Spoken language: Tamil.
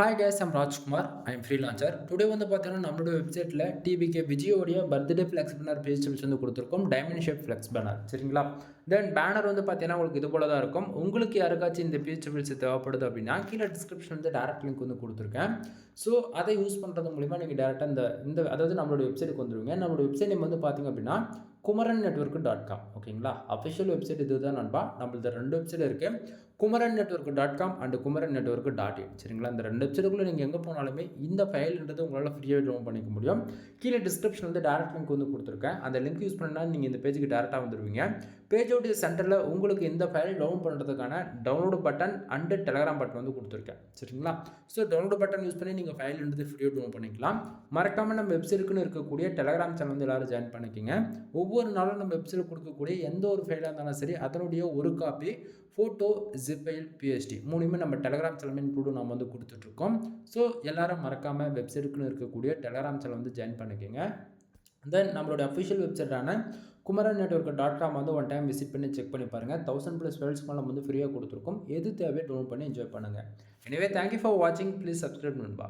Hi guys I'm Rajkumar I am freelancer today வந்து பார்த்தீங்கன்னா நம்மளோட வெப்சைட்டில் டிபிகே விஜயோடைய பர்த்டே ஃப்ளெக்ஸ் பேனர் பேஜ் வந்து கொடுத்துருக்கோம். டைமண்ட் ஷேப் ஃப்ளெக்ஸ் பேனர் சரிங்களா? தென் பேனர் வந்து பார்த்தீங்கன்னா உங்களுக்கு இது போல தான் இருக்கும். உங்களுக்கு யாருக்காச்சும் இந்த பேஜ் தேவைப்படுது அப்படின்னா கீழே டிஸ்கிரிப்ஷன் வந்து டேரக்ட் லிங்க் வந்து கொடுத்துருக்கேன். ஸோ அதை யூஸ் பண்ணுறது மூலிமா நீங்கள் டேரெக்டாக இந்த இந்த அதாவது நம்மளோட வெப்சைட்டுக்கு வந்துடுவீங்க நம்மளோட வெப்சைட் நேம் வந்து பார்த்தீங்க அப்படின்னா குமரன் நெட்ஒர்க் டாட் காம் ஓகேங்களா அஃபிஷியல் வெப்சைட் இது தான் நண்பா. நம்மளது ரெண்டு வெப்சைட் இருக்குது Kumaran network dot com and Kumaran network dot in சரிங்களா? இந்த ரெண்டு வெப்சைட்டுக்குள்ளே நீங்கள் எங்கே போனாலுமே இந்த ஃபைல்ன்றது உங்களால் ஃப்ரீயாக டவுன் பண்ணிக்க முடியும். கீழே டிஸ்கிரிப்ஷன் வந்து டேரக்ட் லிங்க் வந்து கொடுத்துருக்கேன். அந்த லிங்க் யூஸ் பண்ணால் நீங்கள் இந்த பேஜுக்கு டேரெக்டாக வந்துடுவீங்க பேஜ் பேஜோடைய சென்டரில் உங்களுக்கு இந்த ஃபைல் டவுன் பண்ணுறதுக்கான download button and Telegram button வந்து கொடுத்துருக்கேன். சரிங்களா? ஸோ டவுன்லோடு பட்டன் யூஸ் பண்ணி நீங்கள் ஃபைல்ன்றது ஃப்ரீயாக டவுன் பண்ணிக்கலாம். மறக்காமல் நம்ம வெப்சைட்டுக்குன்னு இருக்கக்கூடிய டெலகிராம் சேனல் வந்து எல்லோரும் ஜாயின் பண்ணிக்கோங்க. ஒவ்வொரு நாளும் நம்ம வெப்சைட் கொடுக்கக்கூடிய எந்த ஒரு ஃபைலாக இருந்தாலும் சரி அதனுடைய ஒரு காப்பி ஃபோட்டோ ஜிப்பைல் பிஎஸ்டி மூணுமே நம்ம டெலகிராம் சேனல் இன்க்ளூடும் நம்ம வந்து கொடுத்துட்ருக்கோம் ஸோ எல்லோரும் மறக்காமல் வெப்சைட்டுக்குன்னு இருக்கக்கூடிய டெலகிராம் சேனல் வந்து ஜாயின் பண்ணிக்கோங்க. தென் நம்மளோட அஃபிஷியல் வெப்சைட்டான குமரன் நெட்ஒர்க் டாட் காம் வந்து ஒன் டைம் விசிட் பண்ணி செக் பண்ணி பாருங்கள் தௌசண்ட் ப்ளஸ் ஃபைல்ஸ் நம்ம வந்து ஃப்ரீயாக கொடுத்துருக்கோம். எது தேவையோ டவுன் பண்ணி என்ஜாய் பண்ணுங்கள் எனவே தேங்க்யூ ஃபார் வாட்சிங் ப்ளீஸ் சப்ஸ்கிரைப் நண்பா.